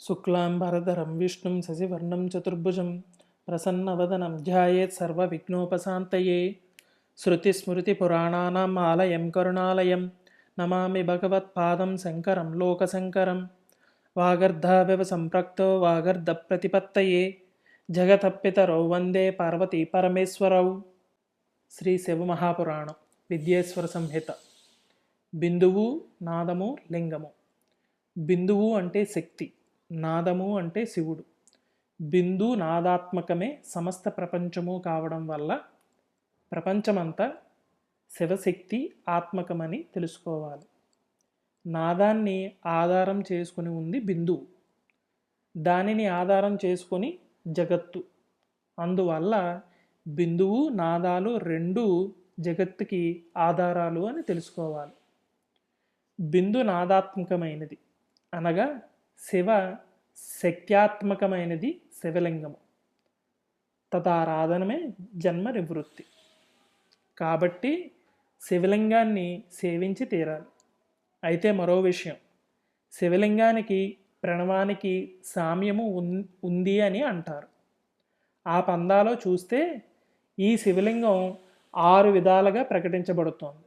శుక్లాంబరధరం విష్ణుం శశివర్ణం చతుర్భుజం ప్రసన్నవదనం ధ్యాయేత్ సర్వవిఘ్నోపశాంతయే. శృతిస్మృతిపురాణానాం ఆలయం కరుణాలయం నమామి భగవత్పాదం శంకరం లోకశంకరం. వాగర్ధావివ సంప్రక్తో వాగర్ధ ప్రతిపత్తయే. జగతప్పితరౌ వందే పార్వతీ పరమేశ్వరౌ. శ్రీ శివమహాపురాణం విద్యేశ్వర సంహిత. బిందువు నాదము లింగము. బిందువు అంటే శక్తి. నాదము అంటే శివుడు. బిందు నాదాత్మకమే సమస్త ప్రపంచము కావడం వల్ల ప్రపంచమంతా శివశక్తి ఆత్మకమని తెలుసుకోవాలి. నాదాన్ని ఆధారం చేసుకుని ఉంది బిందువు దానిని ఆధారం చేసుకొని జగత్తు. అందువల్ల బిందువు నాదాలు రెండు జగత్తుకి ఆధారాలు అని తెలుసుకోవాలి. బిందు నాదాత్మకమైనది. అనగా శివ శక్త్యాత్మకమైనది శివలింగము. తదారాధనమే జన్మ నివృత్తి. కాబట్టి శివలింగాన్ని సేవించి తీరాలి. అయితే మరో విషయం. శివలింగానికి ప్రణవానికి సామ్యము ఉంది అని అంటారు. ఆ పందాలో చూస్తే ఈ శివలింగం ఆరు విధాలుగా ప్రకటించబడుతోంది.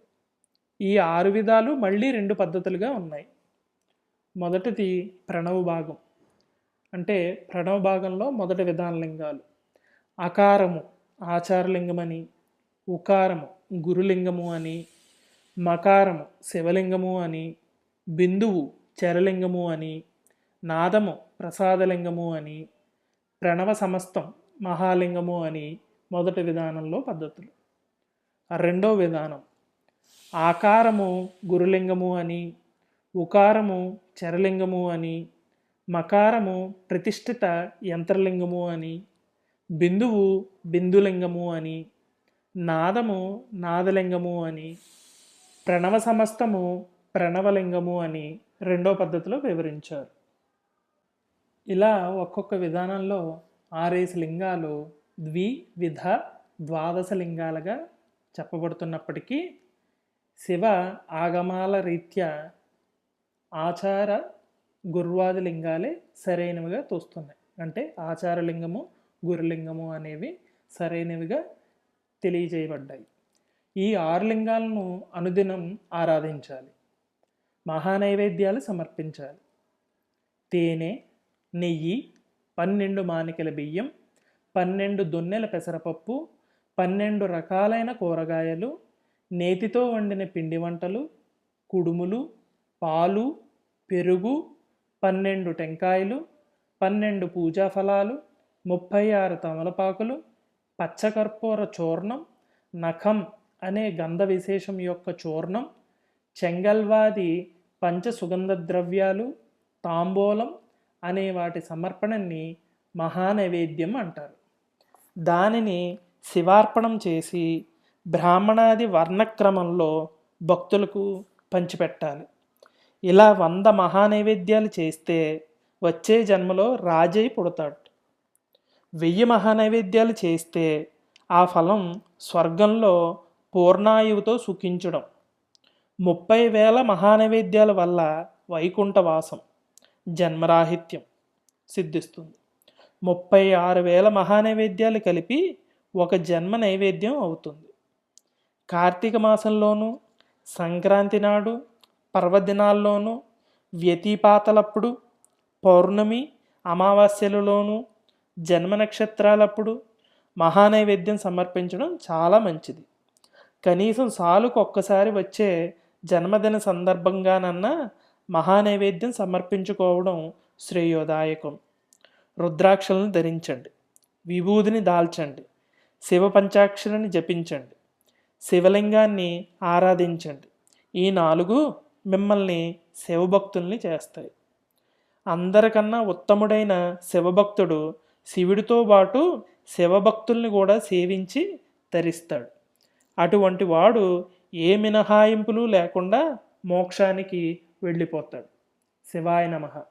ఈ ఆరు విధాలు మళ్ళీ రెండు పద్ధతులుగా ఉన్నాయి. మొదటిది ప్రణవ భాగం. అంటే ప్రణవ భాగంలో మొదటి విధాన లింగాలు అకారము ఆచారలింగమని ఉకారము గురులింగము అని మకారము శివలింగము అని బిందువు చరలింగము అని నాదము ప్రసాదలింగము అని ప్రణవ సమస్తం మహాలింగము అని మొదటి విధానంలో పద్ధతులు. రెండో విధానం. ఆకారము గురులింగము అని ఉకారము చరలింగము అని మకారము ప్రతిష్ఠిత యంత్రలింగము అని బిందువు బిందులింగము అని నాదము నాదలింగము అని ప్రణవ సమస్తము ప్రణవలింగము అని రెండో పద్ధతిలో వివరించారు. ఇలా ఒక్కొక్క విధానంలో ఆరేసి లింగాలు ద్వివిధ ద్వాదశ లింగాలుగా చెప్పబడుతున్నప్పటికీ శివ ఆగమాల రీత్యా ఆచార గుర్వాది లింగాలే సరైనవిగా తోస్తున్నాయి. అంటే ఆచారలింగము గురులింగము అనేవి సరైనవిగా తెలియజేయబడ్డాయి. ఈ ఆరు లింగాలను అనుదినం ఆరాధించాలి. మహానైవేద్యాలు సమర్పించాలి. తేనె నెయ్యి పన్నెండు మానికల బియ్యం పన్నెండు దొన్నెల పెసరపప్పు పన్నెండు రకాలైన కూరగాయలు నేతితో వండిన పిండి వంటలు కుడుములు పాలు పెరుగు పన్నెండు టెంకాయలు పన్నెండు పూజా ఫలాలు ముప్పై ఆరు తమలపాకులు పచ్చకర్పూర చూర్ణం నఖం అనే గంధ విశేషం యొక్క చూర్ణం చెంగల్వాది పంచ సుగంధ ద్రవ్యాలు తాంబూలం అనే వాటి సమర్పణని మహానైవేద్యం అంటారు. దానిని శివార్పణం చేసి బ్రాహ్మణాది వర్ణక్రమంలో భక్తులకు పంచిపెట్టాలి. ఇలా వంద మహానైవేద్యాలు చేస్తే వచ్చే జన్మలో రాజై పుడతాడు. వెయ్యి మహానైవేద్యాలు చేస్తే ఆ ఫలం స్వర్గంలో పూర్ణాయువుతో సుఖించడం. ముప్పై వేల మహానైవేద్యాల వల్ల వైకుంఠవాసం జన్మరాహిత్యం సిద్ధిస్తుంది. ముప్పై ఆరు వేల మహానైవేద్యాలు కలిపి ఒక జన్మ నైవేద్యం అవుతుంది. కార్తీక మాసంలోనూ సంక్రాంతి నాడు పర్వదినాల్లోనూ వ్యతిపాతలప్పుడు పౌర్ణమి అమావాస్యలలోనూ జన్మ నక్షత్రాలప్పుడు మహానైవేద్యం సమర్పించడం చాలా మంచిది. కనీసం సాలుకు ఒక్కసారి వచ్చే జన్మదిన సందర్భంగానన్నా మహానైవేద్యం సమర్పించుకోవడం శ్రేయోదాయకం. రుద్రాక్షలను ధరించండి. విభూదిని దాల్చండి. శివ పంచాక్షరిని జపించండి. శివలింగాన్ని ఆరాధించండి. ఈ నాలుగు మిమ్మల్ని శివభక్తుల్ని చేస్తాయి. అందరికన్నా ఉత్తముడైన శివభక్తుడు శివుడితో పాటు శివభక్తుల్ని కూడా సేవించి ధరిస్తాడు అటువంటి వాడు ఏ మినహాయింపులు లేకుండా మోక్షానికి వెళ్ళిపోతాడు. శివాయ నమః.